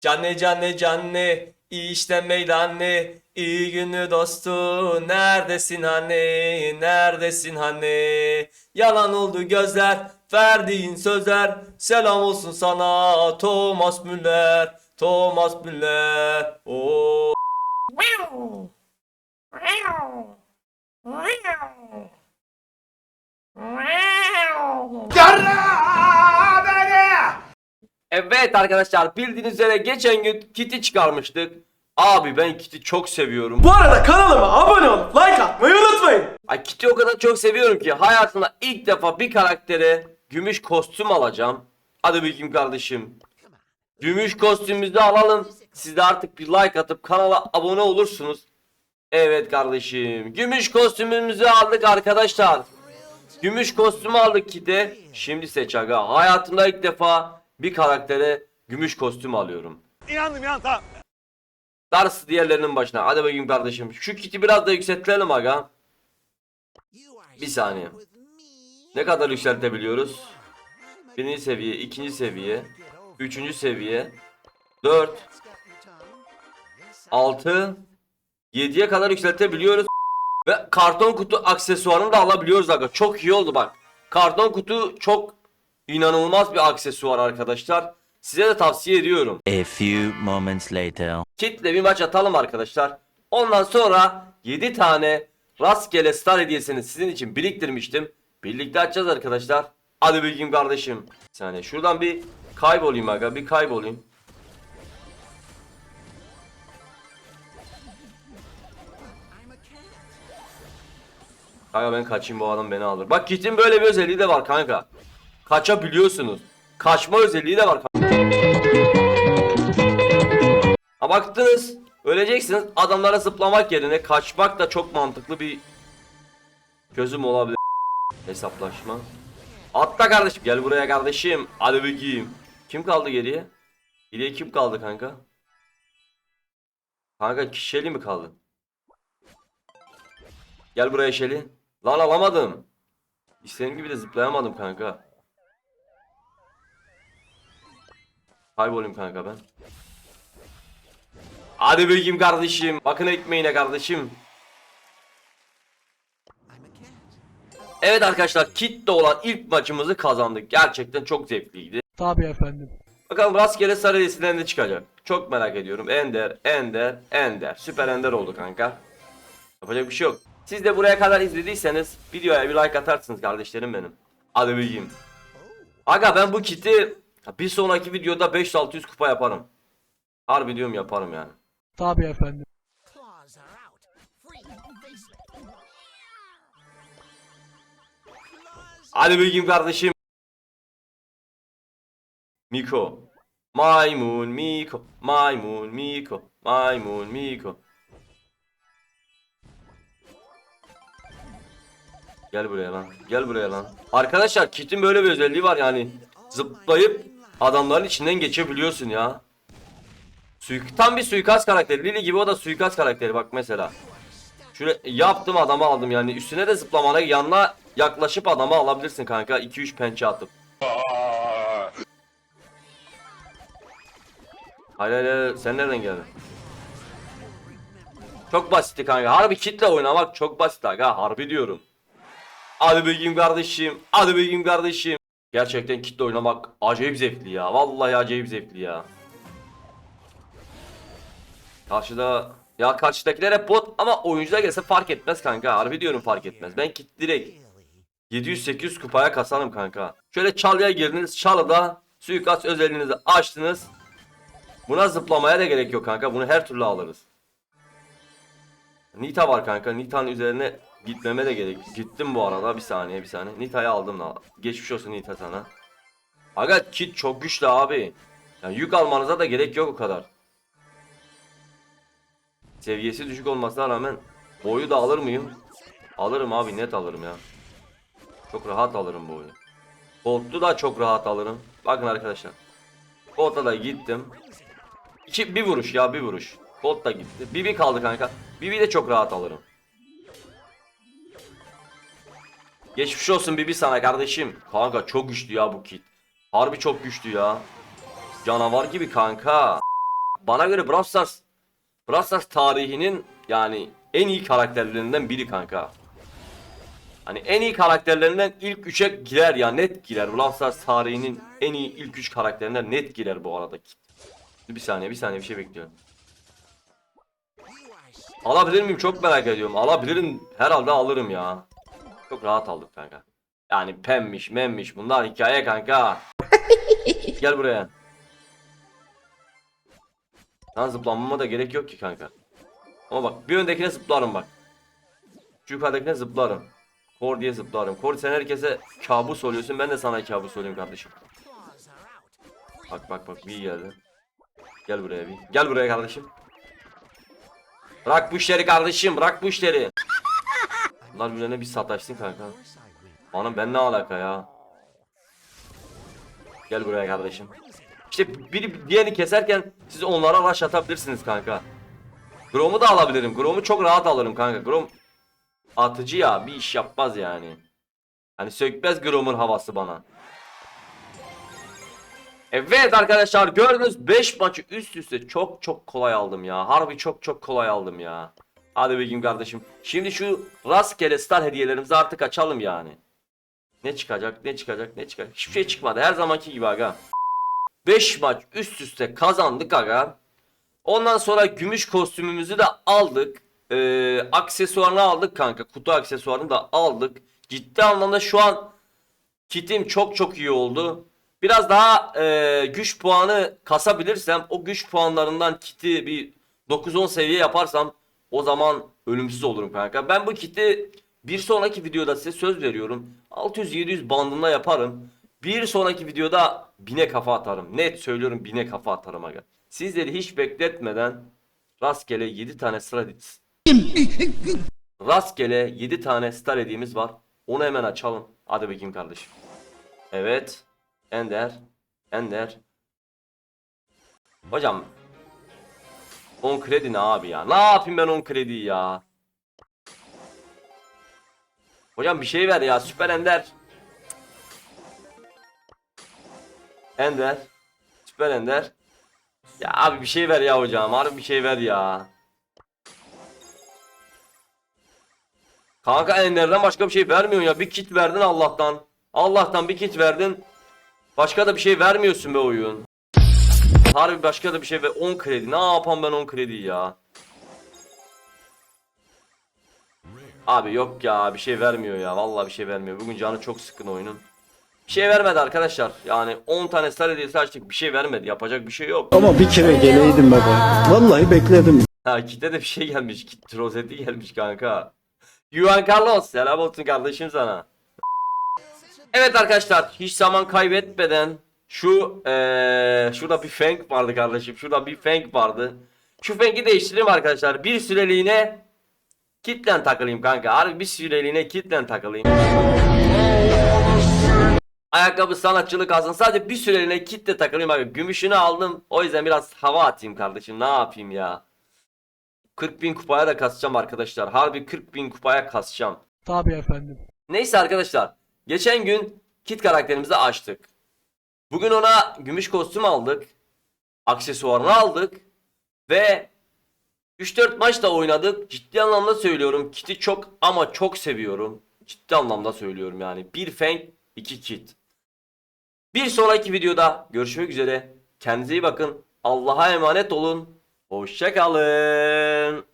Canne canne canne işte meydanne iyi günü dostu neredesin hani? Neredesin hani? Yalan oldu gözler verdiğin sözler. Selam olsun sana Thomas Müller. Thomas Müller. Oo. Evet arkadaşlar bildiğiniz üzere geçen gün kiti çıkarmıştık. Abi ben kiti çok seviyorum. Bu arada kanalıma abone olup like atmayı unutmayın. Ay kiti o kadar çok seviyorum ki hayatımda ilk defa bir karaktere gümüş kostüm alacağım. Hadi bakayım kardeşim. Gümüş kostümümüzü alalım. Siz de artık bir like atıp kanala abone olursunuz. Evet kardeşim. Gümüş kostümümüzü aldık arkadaşlar. Gümüş kostümü aldık kite. Şimdi seç aga. Hayatımda ilk defa bir karaktere gümüş kostüm alıyorum. İnandım ya tamam. Darısı diğerlerinin başına. Hadi bakayım kardeşim. Şu kiti biraz da yükseltelim aga. Bir saniye. Ne kadar yükseltebiliyoruz? Birinci seviye, ikinci seviye, üçüncü seviye, dört, altı, yediye kadar yükseltebiliyoruz. Ve karton kutu aksesuarını da alabiliyoruz aga. Çok iyi oldu bak. Karton kutu çok inanılmaz bir aksesuar arkadaşlar. Size de tavsiye ediyorum. A few moments later. Kitle bir maç atalım arkadaşlar. Ondan sonra 7 tane rastgele star hediyesini sizin için biriktirmiştim. Birlikte açacağız arkadaşlar. Hadi bilgim kardeşim. Bir saniye şuradan bir kaybolayım aga bir kaybolayım. Kanka ben kaçayım bu adam beni alır. Bak kitin böyle bir özelliği de var kanka. Kaçabiliyorsunuz. Kaçma özelliği de var. Ha baktınız öleceksiniz adamlara zıplamak yerine kaçmak da çok mantıklı bir çözüm olabilir. Hesaplaşma. Atla kardeşim gel buraya kardeşim. Hadi bakayım. Kim kaldı geriye? Geriye kim kaldı kanka? Kanka Şeli mi kaldı? Gel buraya Şeli. Lan alamadım. İstediğim gibi de zıplayamadım kanka. Kaybolayım kanka ben. Hadi bakayım kardeşim. Bakın ekmeğine kardeşim. Evet arkadaşlar kitle olan ilk maçımızı kazandık. Gerçekten çok zevkliydi. Tabii efendim. Bakalım rastgele sarı listeden ne çıkacak. Çok merak ediyorum. Ender, Ender, Ender. Süper Ender oldu kanka. Yapacak bir şey yok. Siz de buraya kadar izlediyseniz videoya bir like atarsınız kardeşlerim benim. Hadi bakayım. Aga ben bu kiti bir sonraki videoda 500-600 kupa yaparım. Harbi diyorum yaparım yani. Tabii efendim. Hadi bakayım kardeşim. Miko. Maymun Miko. Maymun Miko. Maymun Miko. Gel buraya lan. Gel buraya lan. Arkadaşlar kitin böyle bir özelliği var yani. Zıplayıp adamların içinden geçebiliyorsun ya. Suik tam bir suikast karakteri. Lily gibi o da suikast karakteri bak mesela. Şöyle yaptım adamı aldım yani üstüne de zıplamana yanına yaklaşıp adamı alabilirsin kanka 2-3 pençe atıp. Hayır hayır hayır sen nereden geldin? Çok basitti kanka harbi kitle oynamak çok basit aga harbi diyorum. Hadi bakayım kardeşim hadi bakayım kardeşim. Gerçekten kitle oynamak acayip zevkli ya vallahi acayip zevkli ya. Karşıda ya karşıdakiler hep bot ama oyuncular gelse fark etmez kanka. Harbi diyorum fark etmez. Ben kit direkt 700-800 kupaya kasarım kanka. Şöyle çalıya girdiniz. Çalıda suikast özelliğinizi açtınız. Buna zıplamaya da gerek yok kanka. Bunu her türlü alırız. Nita var kanka. Nita'nın üzerine gitmeme de gerek. Gittim bu arada. Bir saniye bir saniye. Nita'yı aldım da. Geçmiş olsun Nita sana. Aga kit çok güçlü abi. Yani yük almanıza da gerek yok o kadar. Seviyesi düşük olmasına rağmen boyu da alır mıyım? Alırım abi net alırım ya. Çok rahat alırım bu oyunu. Bolt'u da çok rahat alırım. Bakın arkadaşlar. Bolt'a da gittim. İki, bir vuruş ya bir vuruş. Bolt da gitti. Bibi kaldı kanka. Bibi de çok rahat alırım. Geçmiş olsun Bibi sana kardeşim. Kanka çok güçlü ya bu kit. Harbi çok güçlü ya. Canavar gibi kanka. bana göre Brawl Stars Brawl Stars tarihinin yani en iyi karakterlerinden biri kanka. Hani en iyi karakterlerinden ilk 3'e girer ya net girer. Brawl Stars tarihinin en iyi ilk 3 karakterinden net girer bu arada. Bir saniye bir saniye bir şey bekliyorum. Alabilir miyim çok merak ediyorum. Alabilirim herhalde alırım ya. Çok rahat aldık kanka. Yani pemmiş memmiş bunlar hikaye kanka. Gel buraya. Lan zıplamama da gerek yok ki kanka. Ama bak bir öndekine zıplarım bak. Şu yukarıdakine zıplarım. Kor diye zıplarım. Kor sen herkese kabus oluyorsun. Ben de sana kabus olayım kardeşim. Bak bak bak bir geldi. Gel buraya bir. Gel buraya kardeşim. Bırak bu işleri kardeşim. Bırak bu işleri. Bunlar birbirine bir sataşsın kanka. Bana ben ne alaka ya? Gel buraya kardeşim. İşte biri diğerini keserken siz onlara rush atabilirsiniz kanka. Grom'u da alabilirim. Grom'u çok rahat alırım kanka. Grom atıcı ya bir iş yapmaz yani. Hani sökmez Grom'un havası bana. Evet arkadaşlar gördünüz 5 maçı üst üste çok çok kolay aldım ya. Harbi çok çok kolay aldım ya. Hadi bakayım kardeşim. Şimdi şu rastgele star hediyelerimizi artık açalım yani. Ne çıkacak ne çıkacak ne çıkacak. Hiçbir şey çıkmadı her zamanki gibi aga. 5 maç üst üste kazandık aga. Ondan sonra gümüş kostümümüzü de aldık. Ee, aksesuarını aldık kanka. Kutu aksesuarını da aldık. Ciddi anlamda şu an kitim çok çok iyi oldu. Biraz daha e, güç puanı kasabilirsem o güç puanlarından kiti bir 9-10 seviye yaparsam o zaman ölümsüz olurum kanka. Ben bu kiti bir sonraki videoda size söz veriyorum. 600-700 bandında yaparım. Bir sonraki videoda bine kafa atarım. Net söylüyorum bine kafa atarım aga. Sizleri hiç bekletmeden rastgele 7 tane sıra Rastgele 7 tane star hediyemiz var. Onu hemen açalım. Hadi bakayım kardeşim. Evet. Ender. Ender. Hocam. 10 kredi ne abi ya? Ne yapayım ben 10 krediyi ya? Hocam bir şey ver ya. Süper Ender. Ender. Süper Ender. Ya abi bir şey ver ya hocam. Harbi bir şey ver ya. Kanka Ender'den başka bir şey vermiyorsun ya. Bir kit verdin Allah'tan. Allah'tan bir kit verdin. Başka da bir şey vermiyorsun be oyun. Harbi başka da bir şey ve 10 kredi. Ne yapam ben 10 kredi ya. Abi yok ya bir şey vermiyor ya. Vallahi bir şey vermiyor. Bugün canı çok sıkın oyunun. Bir şey vermedi arkadaşlar. Yani 10 tane star hediyesi açtık bir şey vermedi. Yapacak bir şey yok. Ama bir kere geleydim baba. Vallahi bekledim. Ha kite de bir şey gelmiş. Kit rozeti gelmiş kanka. Juan Carlos selam olsun kardeşim sana. Evet arkadaşlar hiç zaman kaybetmeden şu eee şurada bir feng vardı kardeşim. Şurada bir feng vardı. Şu fengi değiştireyim arkadaşlar. Bir süreliğine kitlen takılayım kanka. Harbi bir süreliğine kitlen takılayım. Ayakkabı sanatçılık alsın. Sadece bir süreliğine kitle takılayım abi. Gümüşünü aldım. O yüzden biraz hava atayım kardeşim. Ne yapayım ya. 40 bin kupaya da kasacağım arkadaşlar. Harbi 40 bin kupaya kasacağım. Tabii efendim. Neyse arkadaşlar. Geçen gün kit karakterimizi açtık. Bugün ona gümüş kostüm aldık. Aksesuarını aldık. Ve 3-4 maç da oynadık. Ciddi anlamda söylüyorum. Kit'i çok ama çok seviyorum. Ciddi anlamda söylüyorum yani. Bir feng, iki kit. Bir sonraki videoda görüşmek üzere. Kendinize iyi bakın. Allah'a emanet olun. Hoşçakalın.